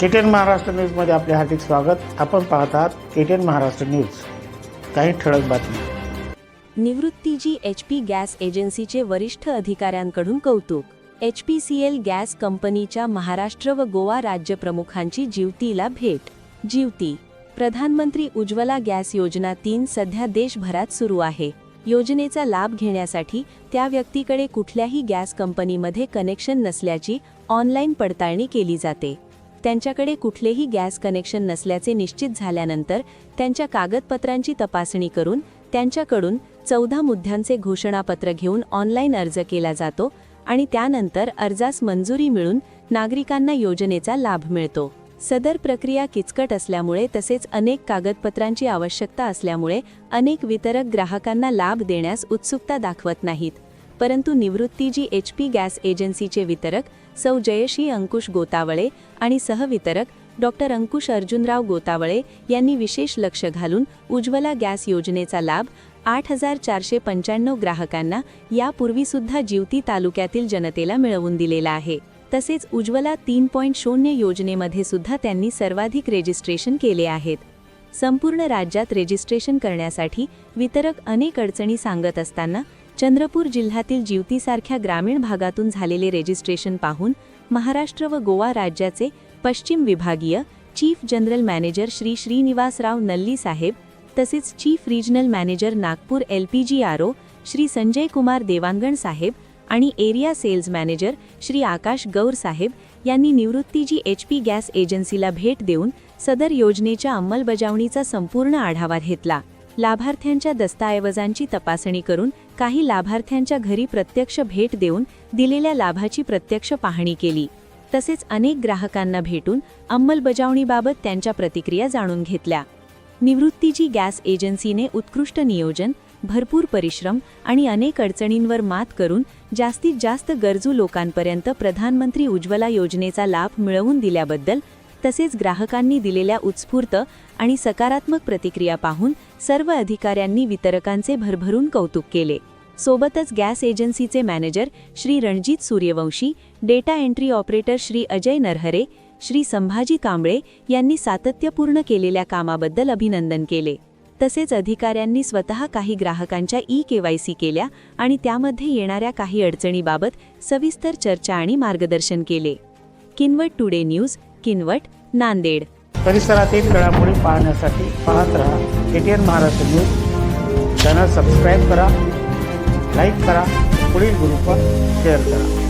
KTN Maharashtra न्यूजमध्ये आपले हार्दिक स्वागत. आपण पाहत आहात महाराष्ट्र न्यूज. काही ठळक बातमी निवृत्तीजी एच पी गॅस एजन्सीचे वरिष्ठ अधिकाऱ्यांकडून कौतुक. H P C L gas कंपनीच्या महाराष्ट्र व गोवा राज्य प्रमुखांची जीवतीला भेट. जीवती. प्रधानमंत्री उज्ज्वला गॅस योजना तीन सध्या देशभरात सुरू आहे. योजनेचा लाभ घेण्यासाठी त्या व्यक्तीकडे कुठल्याही गॅस कंपनीमध्ये कनेक्शन नसल्याची ऑनलाईन पडताळणी केली जाते. त्यांच्याकडे कुठलेही गॅस कनेक्शन नसल्याचे निश्चित झाल्यानंतर त्यांच्या कागदपत्रांची तपासणी करून त्यांच्याकडून चौदा मुद्द्यांचे घोषणापत्र घेऊन ऑनलाईन अर्ज केला जातो आणि त्यानंतर अर्जास मंजुरी मिळून नागरिकांना योजनेचा लाभ मिळतो. सदर प्रक्रिया किचकट असल्यामुळे तसेच अनेक कागदपत्रांची आवश्यकता असल्यामुळे अनेक वितरक ग्राहकांना लाभ देण्यास उत्सुकता दाखवत नाहीत. परंतु निवृत्तीजी एच पी गॅस एजन्सीचे वितरक सौ जयश्री अंकुश गोतावळे आणि सहवितरक डॉक्टर अंकुश अर्जुनराव गोतावळे यांनी विशेष लक्ष घालून उज्ज्वला गॅस योजनेचा लाभ आठ हजार चारशे पंच्याण्णव ग्राहकांना यापूर्वीसुद्धा जीवती तालुक्यातील जनतेला मिळवून दिलेला आहे. तसेच उज्ज्वला तीन पॉईंट शून्य योजनेमध्ये सुद्धा त्यांनी सर्वाधिक रेजिस्ट्रेशन केले आहेत. संपूर्ण राज्यात रेजिस्ट्रेशन करण्यासाठी वितरक अनेक अडचणी सांगत असताना चंद्रपूर जिल्ह्यातील जीवतीसारख्या ग्रामीण भागातून झालेले रेजिस्ट्रेशन पाहून महाराष्ट्र व गोवा राज्याचे पश्चिम विभागीय chief general manager Shri Shrinivasrao Nalli साहेब तसेच chief regional manager Nagpur L P G R O Shri Sanjay Kumar Dewangan साहेब आणि area sales manager Shri Akash Gaur साहेब यांनी निवृत्तीजी एच पी गॅस एजन्सीला भेट देऊन सदर योजनेच्या अंमलबजावणीचा संपूर्ण आढावा घेतला. लाभार्थ्यांच्या दस्तऐवजांची तपासणी करून काही लाभार्थ्यांच्या घरी प्रत्यक्ष भेट देऊन दिलेल्या लाभाची प्रत्यक्ष पाहणी केली. तसेच अनेक ग्राहकांना भेटून अंमलबजावणीबाबत त्यांच्या प्रतिक्रिया जाणून घेतल्या. निवृत्तीजी गॅस एजन्सीने उत्कृष्ट नियोजन भरपूर परिश्रम आणि अनेक अडचणींवर मात करून जास्तीत जास्त गरजू लोकांपर्यंत प्रधानमंत्री उज्ज्वला योजनेचा लाभ मिळवून दिल्याबद्दल तसेच ग्राहकांनी दिलेल्या उत्स्फूर्त आणि सकारात्मक प्रतिक्रिया पाहून सर्व अधिकाऱ्यांनी वितरकांचे भरभरून कौतुक केले. सोबतच gas एजन्सीचे manager Shri Ranjit Suryavanshi data entry operator Shri Ajay Narhare Shri Sambhaji Kamble यांनी सातत्यपूर्ण केलेल्या कामाबद्दल अभिनंदन केले. तसेच अधिकाऱ्यांनी स्वतः काही ग्राहकांच्या ई केवायसी केल्या आणि त्यामध्ये येणाऱ्या काही अडचणीबाबत सविस्तर चर्चा आणि मार्गदर्शन केले. Kinwat today news Kinwat Nanded. परिसरातील घडामोडी पाहण्यासाठी पाहत रहा KTN Maharashtra news channel subscribe करा लाईक करा पुढील ग्रुपवर शेअर करा.